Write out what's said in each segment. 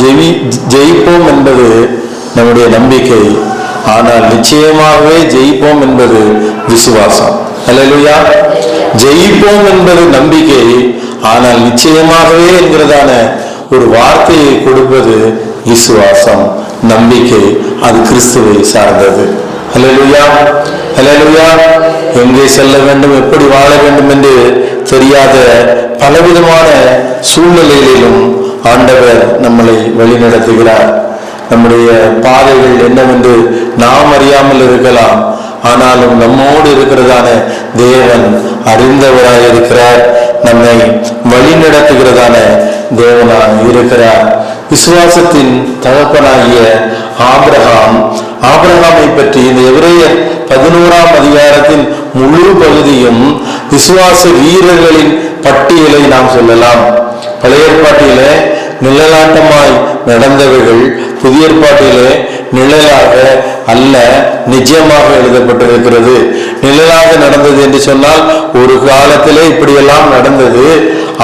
ஜெயி ஜெயிப்போம் என்பது நம்முடைய நம்பிக்கை. ஆனால் நிச்சயமாகவே ஜெயிப்போம் என்பது விசுவாசம். அல்லேலூயா ஜெயிப்போம் என்பது நம்பிக்கை. ஆனால் நிச்சயமாகவே என்கிறதான ஒரு வார்த்தையை கொடுப்பது விசுவாசம் நம்பிக்கை. அது கிறிஸ்துவை சார்ந்தது. ஹலலுயா ஹலலுயா எங்கே செல்ல வேண்டும் எப்படி வாழ வேண்டும் என்று தெரியாத பலவிதமான சூழ்நிலைகளிலும் ஆண்டவர் நம்மளை வழிநடத்துகிறார். நம்முடைய பாதைகள் என்னவென்று நாம் அறியாமல் இருக்கலாம். ஆனாலும் நம்மோடு இருக்கிறதான தேவன் அறிந்தவராய் இருக்கிறார் நம்மை வழிநடத்துகிறதான தேவனாய் இருக்கிறார். விசுவாசத்தின் தகப்பனாகிய ஆபிரகாம் ஆபிரகாமை பற்றி இந்த எவரைய பதினோராம் அதிகாரத்தின் முழு பகுதியும் விசுவாச வீரர்களின் பட்டியலை நாம் சொல்லலாம். பழைய ஏற்பாட்டிலே நிழலாட்டமாய் நடந்தவைகள் புதிய ஏற்பாட்டிலே நிழலாக அல்ல நிஜமாக எழுதப்பட்டிருக்கிறது. நிழலாக நடந்தது என்று சொன்னால் ஒரு காலத்திலே இப்படியெல்லாம் நடந்தது.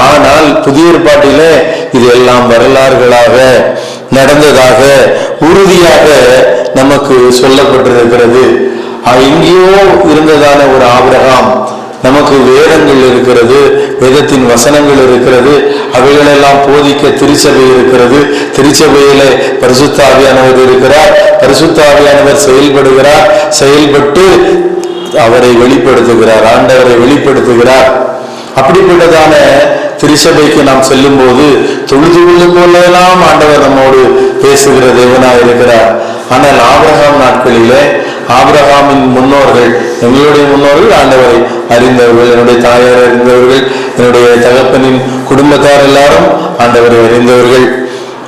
ஆனால் புதிய ஏற்பாட்டிலே இது எல்லாம் வரலாறுகளாக நடந்ததாக உறுதியாக நமக்கு சொல்லப்பட்டிருக்கிறது. எங்கேயோ இருந்ததான ஒரு ஆபிரகாம். நமக்கு வேதங்கள் இருக்கிறது வேதத்தின் வசனங்கள் இருக்கிறது. அவைகளெல்லாம் போதிக்க திருச்சபை இருக்கிறது. திருச்சபையில பரிசுத்தாவியானவர் இருக்கிறார். பரிசுத்தாவியானவர் செயல்படுகிறார். செயல்பட்டு அவரை வெளிப்படுத்துகிறார். ஆண்டவரை வெளிப்படுத்துகிறார். அப்படிப்பட்டதான திருச்சபைக்கு நாம் செல்லும் போது தொழுது கொள்ளும் போதெல்லாம் ஆண்டவர் நம்மோடு பேசுகிற தேவனா இருக்கிறார் ஆனால் ஆபிரகாம் நாட்களிலே ஆபிரகாமின் முன்னோர்கள் எங்களுடைய முன்னோர்கள் ஆண்டவரை அறிந்தவர்கள் என்னுடைய தாயார் அறிந்தவர்கள் என்னுடைய தகப்பனின் குடும்பத்தார் எல்லாரும் ஆண்டவரை அறிந்தவர்கள்.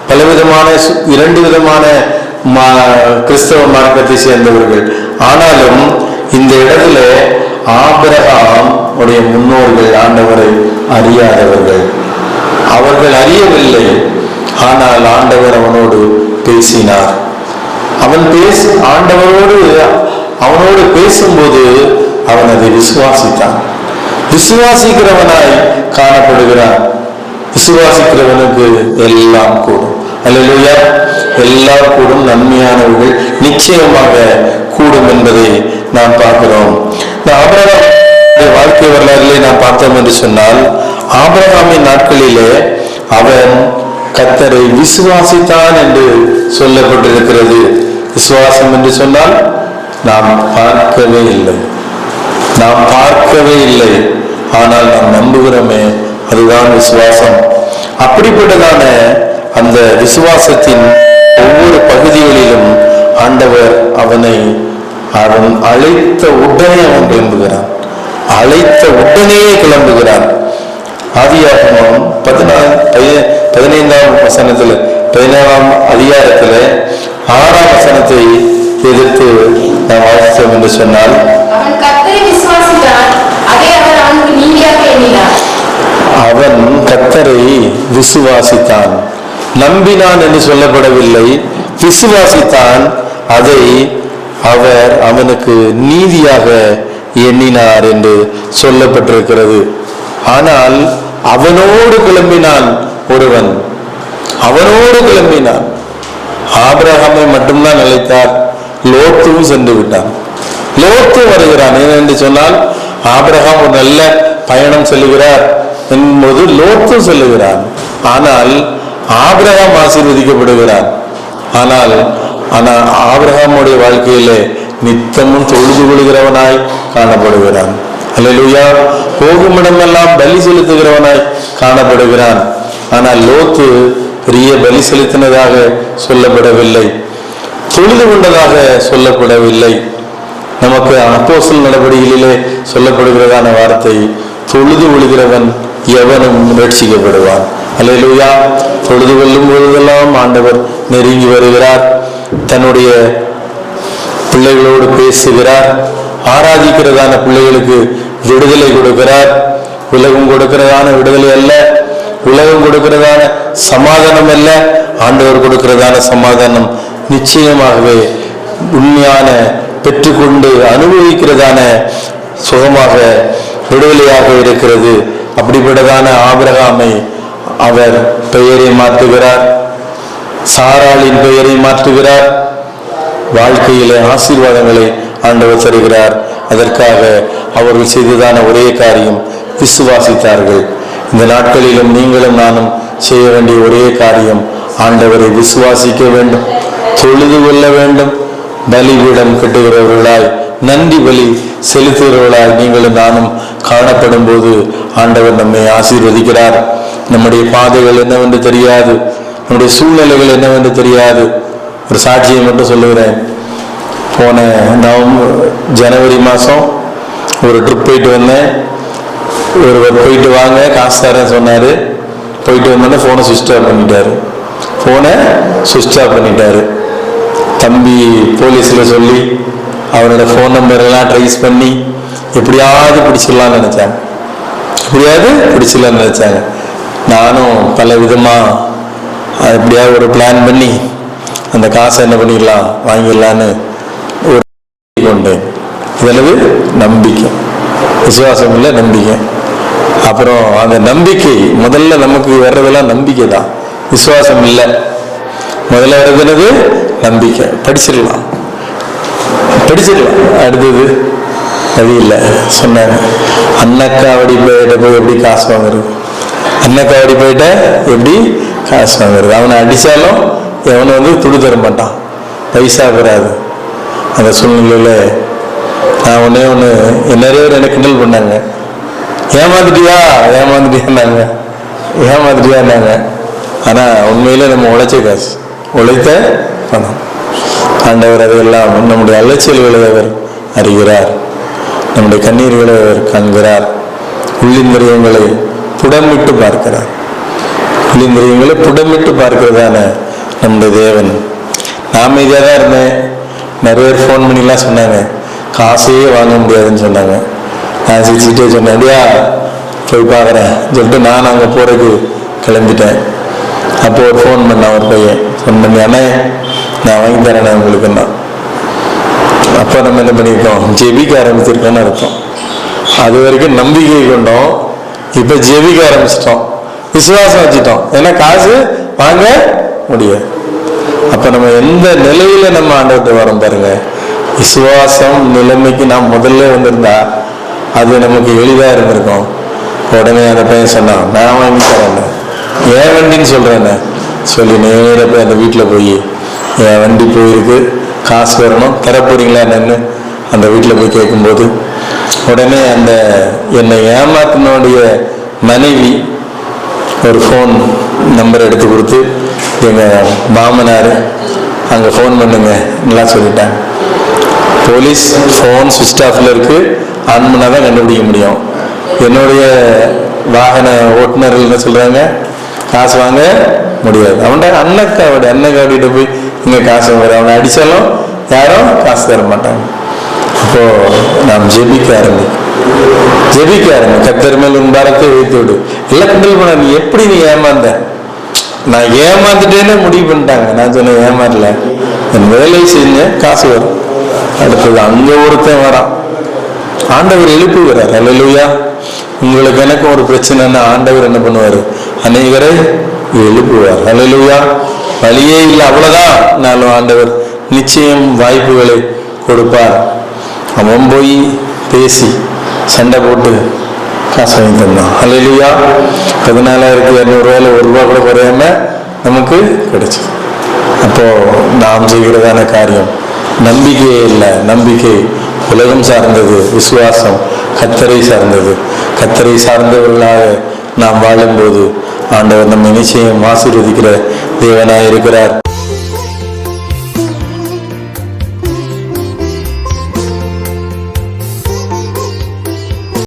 பலவிதமான இரண்டு விதமான கிறிஸ்தவ மார்க்கத்தை சேர்ந்தவர்கள். ஆனாலும் இந்த இடத்துல ஆபிரகாம் உடைய முன்னோர்கள் ஆண்டவரை அறியாதவர்கள். அவர்கள் அறியவில்லை ஆனால் ஆண்டவர் அவனோடு பேசினார். அவன் பேசி ஆண்டவரோடு அவனோடு பேசும்போது அவன் அதை விசுவாசித்தான். விசுவாசிக்கிறவனாய் காணப்படுகிறான். விசுவாசிக்கிறவனுக்கு எல்லாம் கூடும். அல்லேலூயா. எல்லாம் கூடும். நன்மையானவர்கள் நிச்சயமாக கூடும் என்பதை நாம் பார்க்கிறோம். ஆபிரகாம் வாழ்க்கை வரலாறுகளை நாம் பார்த்தோம் என்று சொன்னால் ஆபிரகாமின் நாட்களிலே அவன் கத்தரை விசுவாசித்தான் என்று சொல்லப்பட்டிருக்கிறது. விசுவாசம் என்று சொன்னால் நாம் பார்க்கவே இல்லை. நாம் பார்க்கவே இல்லை. ஆனால் நாம் நம்புகிறோமே அதுதான் விசுவாசம். அப்படிப்பட்டதான அந்த விசுவாசத்தின் ஒவ்வொரு பகுதிகளிலும் ஆண்டவர் அவனை அவன் அழைத்த உடனே அவன் கிளம்புகிறான். அழைத்த உடனேயே கிளம்புகிறான். ஆதியாகமம் பதினாலு பதினைந்தாம் வசனத்துல பதினேழாம் அதிகாரத்துல ஆறாம் வசனத்தை எதிர்த்து நாம் வாசித்தோம் என்று சொன்னால் அவன் கத்தரை விசுவாசித்தான். நம்பினான் என்று சொல்லப்படவில்லை. விசுவாசித்தான் அதை அவர் அவனுக்கு நீதியாக எண்ணினார் என்று சொல்லப்பட்டிருக்கிறது. ஆனால் அவனோடு கிளம்பினான் ஒருவன். அவனோடு கிளம்பினான். ஆபிரகாமை மட்டும்தான் அழைத்தார். லோத்தும் சென்று விட்டான். லோத்து வருகிறான். என்று சொன்னால் ஆபிரகாம் ஒரு நல்ல பயணம் செல்லுகிறார் என்பது லோத்து செல்லுகிறான். ஆனால் ஆபிரகாம் ஆசீர்வதிக்கப்படுகிறான். ஆனால் ஆனால் ஆபிரகாமுடைய வாழ்க்கையிலே நித்தமும் தொழுது கொள்கிறவனாய் காணப்படுகிறான். அல்லா போகும் இடமெல்லாம் பலி செலுத்துகிறவனாய் காணப்படுகிறான். ஆனால் லோத்து பெரிய பலி செலுத்தினதாக சொல்லப்படவில்லை. தொழுது கொண்டதாக சொல்லப்படவில்லை. நமக்கு அப்போசல் நடவடிக்கையிலே சொல்லப்படுகிறதான வார்த்தை தொழுது கொள்கிறவன் எவனும் ரட்சிக்கப்படுவான் அல்லையா தொழுது கொள்ளும் பொழுதெல்லாம் ஆண்டவர் நெருங்கி வருகிறார். தன்னுடைய பிள்ளைகளோடு பேசுகிறார். ஆராதிக்கிறதான பிள்ளைகளுக்கு விடுதலை கொடுக்கிறார். உலகம் கொடுக்கிறதான விடுதலை அல்ல. உலகம் கொடுக்கிறதான சமாதானம் அல்ல. ஆண்டவர் கொடுக்கிறதான சமாதானம் நிச்சயமாகவே உண்மையான பெற்றுக்கொண்டு அனுபவிக்கிறதான சுகமாக விடுதலையாக இருக்கிறது. அப்படிப்பட்டதான ஆபிரகாமை அவர் பெயரை மாற்றுகிறார். சாராளின் பெயரை மாற்றுகிறார். வாழ்க்கையிலே ஆசீர்வாதங்களை ஆண்டவர் தருகிறார். அதற்காக அவர்கள் செய்ததான ஒரே காரியம் விசுவாசித்தார்கள். இந்த நாட்களிலும் நீங்களும் நானும் செய்ய வேண்டிய ஒரே காரியம் ஆண்டவரை விசுவாசிக்க வேண்டும். தொழுது கொள்ள வேண்டும். பலிபீடம் கட்டுகிறவர்களாய் நன்றி பலி செலுத்துகிறவர்களாய் நீங்களும் நானும் காணப்படும் போது ஆண்டவர் நம்மை ஆசீர்வதிக்கிறார். நம்முடைய பாதைகள் என்னவென்று தெரியாது. நம்முடைய சூழ்நிலைகள் என்னவென்று தெரியாது. ஒரு சாட்சியை மட்டும் சொல்லுகிறேன். போன நவம்பர் ஜனவரி மாதம் ஒரு ட்ரிப் போயிட்டு வந்தேன். ஒருவர் போயிட்டு வாங்க காசு தரேன் சொன்னார். போயிட்டு வந்தோடனே ஃபோனை சுவிச் ஆஃப் பண்ணிட்டாரு. ஃபோனை சுவிட்ச் ஆஃப் பண்ணிட்டாரு. தம்பி போலீஸில் சொல்லி அவரோட ஃபோன் நம்பர் எல்லாம் ட்ரைஸ் பண்ணி எப்படியாவது பிடிச்சிடலாம்னு நினச்சாங்க. எப்படியாவது பிடிச்சிடலாம்னு நினச்சாங்க. நானும் பல விதமாக எப்படியாவது ஒரு பிளான் பண்ணி அந்த காசை என்ன பண்ணிடலாம் வாங்கிடலான்னு ஒரு கொண்டு இதளவு நம்பிக்கை. விசுவாசம் இல்லை நம்பிக்கை. அப்புறம் அந்த நம்பிக்கை முதல்ல நமக்கு வர்றதெல்லாம் நம்பிக்கை தான் விசுவாசம் இல்லை முதல்ல வர்றதுனது நம்பிக்கை. படிச்சிடலாம். படிச்சிடலாம். அடுத்தது அது இல்லை. சொன்னாங்க. அன்னக்காவடி போயிட்ட போய் எப்படி காசு வாங்குறது? அன்னக்காவடி போயிட்ட எப்படி காசு வாங்குறது? அவனை அடித்தாலும் எவனை வந்து துடு தர மாட்டான். பைசா பெறாது. அந்த சூழ்நிலையில் நான் ஒன்றே ஒன்று நிறைய பேர் எனக்கு கிண்டல் பண்ணாங்க. ஏமாந்துட்டியா? ஏமாந்துட்டியான்னாங்க. ஏமாந்துட்டியான்னாங்க. ஆனால் உண்மையில் நம்ம உழைச்ச காசு. உழைத்த பணம். ஆண்டவர் அதையெல்லாம் நம்முடைய அலைச்சல்களை அவர் அறிகிறார். நம்முடைய கண்ணீர்களை அவர் காண்கிறார். உள்ளிந்திரியங்களை புடமிட்டு பார்க்கிறார். உள்ளிந்திரியங்களை புடமிட்டு பார்க்கிறதான நம்முடைய தேவன். நான் அமைதியாக தான் இருந்தேன். நிறைய பேர் ஃபோன் பண்ணிலாம் சொன்னாங்க. காசையே வாங்க முடியாதுன்னு சொன்னாங்க. நான் சிரிச்சுட்டே சொன்னேன் அப்படியா போய் பார்க்குறேன். சொல்லிட்டு நான் அங்கே போகிறதுக்கு கிளம்பிட்டேன். அப்போ ஒரு ஃபோன் பண்ணான் ஒரு பையன். ஃபோன் பண்ணி அண்ணே நான் வாங்கி தரேனே உங்களுக்குன்னா அப்போ நம்ம என்ன பண்ணியிருக்கோம்? ஜெபிக்க ஆரம்பிச்சிருக்கோன்னு அர்த்தம். அது வரைக்கும் நம்பிக்கை கொண்டோம். இப்போ ஜெபிக்க ஆரம்பிச்சிட்டோம். விசுவாசம் வச்சுட்டோம். ஏன்னா காசு வாங்க முடியாது. அப்போ நம்ம எந்த நிலையில நம்ம ஆண்டவர்கிட்ட வரோம் பாருங்க? விசுவாசம் நிலைமைக்கு நான் முதல்ல வந்திருந்தா அது நமக்கு எளிதாக இருந்திருக்கும். உடனே அந்த பையன் சொன்னான் நான் வாங்கி தரேன். ஏன் வண்டின்னு சொல்கிறேன்னு சொல்லி நேராக போய் அந்த வீட்டில் போய் என் வண்டி போயிருக்கு. காசு வரணும். தர போகிறீங்களா என்னன்னு? அந்த வீட்டில் போய் கேட்கும்போது உடனே அந்த என்னை ஏமாத்தினுடைய மனைவி ஒரு ஃபோன் நம்பர் எடுத்து கொடுத்து எங்கள் மாமனார் அங்கே ஃபோன் பண்ணுங்க. நல்லா சொல்லிட்டாங்க. போலீஸ் ஃபோன் சுவிச் ஆஃபில் இருக்குது ஆன் பண்ணால் தான் கண்டுபிடிக்க முடியும். என்னுடைய வாகன ஓட்டுநர்கள் என்ன சொல்கிறாங்க காசு வாங்க முடியாது. அவன்கிட்ட அண்ணக்காவடி அண்ணக்காவடிகிட்ட போய் இங்கே காசு வாங்குற அவனை அடித்தாலும் யாரும் காசு தர மாட்டாங்க. அப்போது நாம் ஜெபிக்க ஆரம்பிக்கும் ஜெபிக்க ஆரம்பி. கத்தர் மேல் உன் பாரத்தை வைத்து விடு. இல்லை கண்டல் பண்ண நீ எப்படி நீ ஏமாந்த? நான் ஏமாந்துட்டேன்னு முடிவு பண்ணிட்டாங்க. நான் சொன்னேன் ஏமாறல. என் வேலை செஞ்சேன் காசு வரும். அடுத்தது அங்கே ஒருத்தன் வரான். ஆண்டவர் எழுப்புகிறார். அல்லையா உங்களுக்கு எனக்கு ஒரு பிரச்சனைன்னா ஆண்டவர் என்ன பண்ணுவார்? அநேகரை எழுப்புவார். அல்லையா வழியே இல்லை அவ்வளோதான் நானும் ஆண்டவர் நிச்சயம் வாய்ப்புகளை கொடுப்பார். அவன் போய் பேசி சண்டை போட்டு காசு வாங்கி தந்தான். அல்லையா பதினாலாயிரத்தி இரநூறுவாயில் ஒரு ரூபா கூட குறையாம நமக்கு கிடைச்சது. அப்போ நாம் செய்கிறதான காரியம் நம்பிக்கையே இல்லை. நம்பிக்கை உலகம் சார்ந்தது விசுவாசம் கத்தரை சார்ந்தது. கத்தரை சார்ந்தவர்களாக நாம் வாழும்போது ஆண்டவர் நம்மை நிச்சயம் ஆசீர்வதிக்கிற தேவனாய் இருக்கிறார்